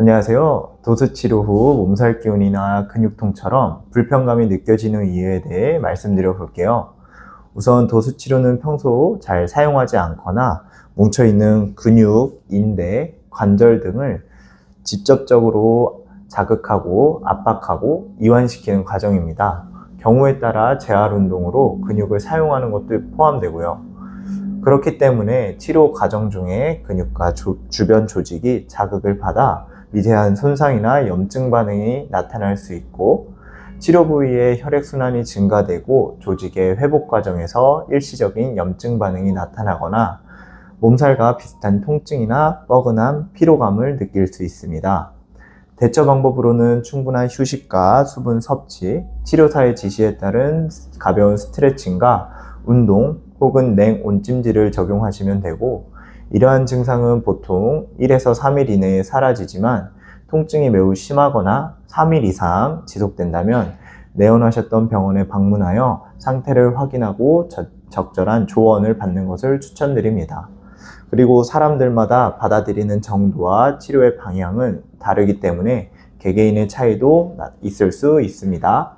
안녕하세요. 도수 치료 후 몸살 기운이나 근육통처럼 불편감이 느껴지는 이유에 대해 말씀드려 볼게요. 우선 도수 치료는 평소 잘 사용하지 않거나 뭉쳐있는 근육, 인대, 관절 등을 직접적으로 자극하고 압박하고 이완시키는 과정입니다. 경우에 따라 재활 운동으로 근육을 사용하는 것도 포함되고요. 그렇기 때문에 치료 과정 중에 근육과 조- 주변 조직이 자극을 받아 미세한 손상이나 염증 반응이 나타날 수 있고 치료 부위의 혈액순환이 증가되고 조직의 회복 과정에서 일시적인 염증 반응이 나타나거나 몸살과 비슷한 통증이나 뻐근함, 피로감을 느낄 수 있습니다. 대처 방법으로는 충분한 휴식과 수분 섭취, 치료사의 지시에 따른 가벼운 스트레칭과 운동 혹은 냉 온찜질을 적용하시면 되고 이러한 증상은 보통 1에서 3일 이내에 사라지지만 통증이 매우 심하거나 3일 이상 지속된다면 내원하셨던 병원에 방문하여 상태를 확인하고 저- 적절한 조언을 받는 것을 추천드립니다. 그리고 사람들마다 받아들이는 정도와 치료의 방향은 다르기 때문에 개개인의 차이도 나- 있을 수 있습니다.